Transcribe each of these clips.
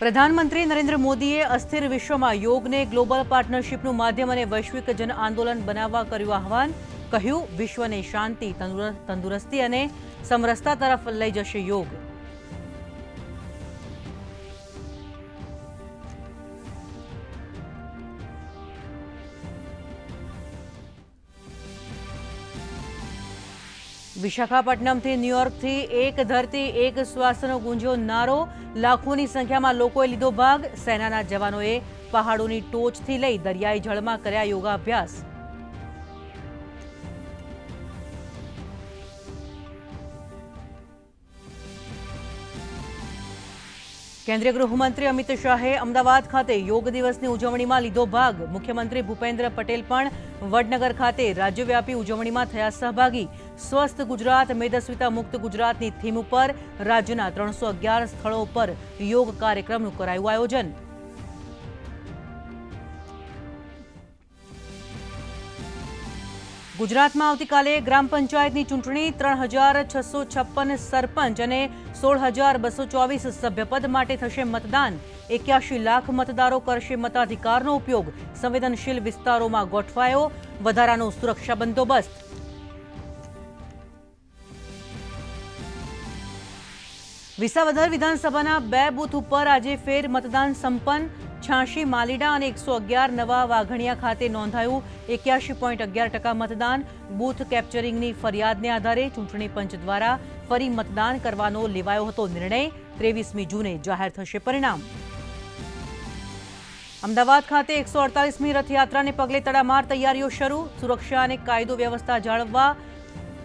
પ્રધાનમંત્રી નરેન્દ્ર મોદીએ અસ્થિર વિશ્વમાં યોગને ગ્લોબલ પાર્ટનરશિપનું માધ્યમ અને વૈશ્વિક જન આંદોલન બનાવવા કર્યું આહવાન. કહ્યું, વિશ્વને શાંતિ તંદુરસ્તી અને સમરસતા તરફ લઈ જશે યોગ. વિશાખાપટ્ટનમથી ન્યુયોર્કથી એક ધરતી, એક શ્વાસનો ગુંજ્યો નારો. લાખોની સંખ્યામાં લોકોએ લીધો ભાગ. સેનાના જવાનોએ પહાડોની ટોચથી લઈ દરિયાઈ જળમાં કર્યા યોગાભ્યાસ. કેન્દ્રીય ગૃહમંત્રી અમિત શાહે અમદાવાદ ખાતે યોગ દિવસની ઉજવણીમાં લીધો ભાગ. મુખ્યમંત્રી ભૂપેન્દ્ર પટેલ પણ વડનગર ખાતે રાજ્યવ્યાપી ઉજવણીમાં થયા સહભાગી. સ્વસ્થ ગુજરાત, મેદસ્વીતા મુક્ત ગુજરાતની થીમ ઉપર રાજ્યના ત્રણસો અગિયાર સ્થળો પર યોગ કાર્યક્રમનું કરાયું આયોજન. ગુજરાતમાં આવતીકાલે ગ્રામ પંચાયતની ચૂંટણી ત્રણ હજાર છસો છપ્પન સરપંચ અને સોળ હજાર બસો ચોવીસ સભ્યપદ માટે થશે મતદાન. એક્યાશી લાખ મતદારો કરશે મતાધિકારનો ઉપયોગ. સંવેદનશીલ વિસ્તારોમાં ગોઠવાયો વધારાનો સુરક્ષા બંદોબસ્ત. વિસાવદર વિધાનસભાના બે બૂથ ઉપર આજે ફેર મતદાન સંપન્ન. છ્યાસી માલીડા અને એકસો અગિયાર નવા વાઘણિયા ખાતે નોંધાયું એક્યાસી પોઈન્ટ અગિયાર ટકા મતદાન. બૂથ કેપ્ચરિંગની ફરિયાદને આધારે ચૂંટણી પંચ દ્વારા ફરી મતદાન કરવાનો લેવાયો હતો નિર્ણય. ત્રેવીસમી જૂને જાહેર થશે પરિણામ. અમદાવાદ ખાતે એકસો અડતાલીસમી રથયાત્રાને પગલે તડામાર તૈયારીઓ શરૂ. સુરક્ષા અને કાયદો વ્યવસ્થા જાળવવા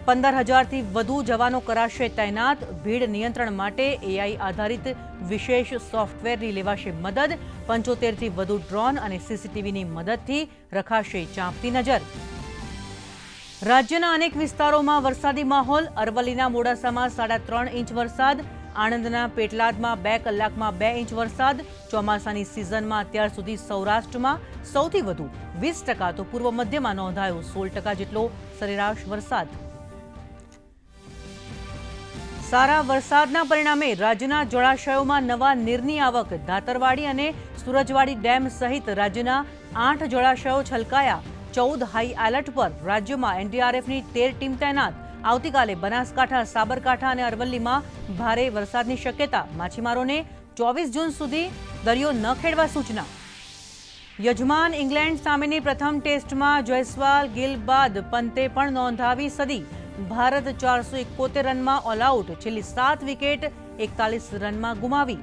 પંદર હજારથી વધુ જવાનો કરાશે તૈનાત. ભીડ નિયંત્રણ માટે એઆઈ આધારિત વિશેષ સોફ્ટવેરની લેવાશે મદદ. પંચોતેરથી વધુ ડ્રોન અને સીસીટીવીની મદદથી રખાશે ચાંપતી નજર. રાજ્યના અનેક વિસ્તારોમાં વરસાદી માહોલ. અરવલ્લીના મોડાસામાં સાડા ત્રણ ઇંચ વરસાદ. આણંદના પેટલાદમાં બે કલાકમાં બે ઇંચ વરસાદ. ચોમાસાની સિઝનમાં અત્યાર સુધી સૌરાષ્ટ્રમાં સૌથી વધુ વીસ ટકા તો પૂર્વ મધ્યમાં નોંધાયો સોળ ટકા જેટલો સરેરાશ વરસાદ. સારા વરસાદના પરિણામે રાજ્યના જળાશયોમાં નવા નીરની આવક ધાતરવાડી અને સુરજવાડી ડેમ સહિત રાજ્યના આઠ જળાશયો છલકાયા. ચૌદ હાઈ એલર્ટ પર રાજ્યમાં એનડીઆરએફની તેર ટીમ તૈનાત. આવતીકાલે બનાસકાંઠા, સાબરકાંઠા અને અરવલ્લીમાં ભારે વરસાદની શક્યતા. માછીમારોને ચોવીસ જૂન સુધી દરિયો ન ખેડવા સૂચના. યજમાન ઇંગ્લેન્ડ સામેની પ્રથમ ટેસ્ટમાં જયસ્વાલ ગિલ બાદ પંતે પણ નોંધાવી સદી. ભારત ચારસો એકોતેર રનમાં ઓલ આઉટ છેલ્લી સાત વિકેટ એકતાલીસ રનમાં ગુમાવી.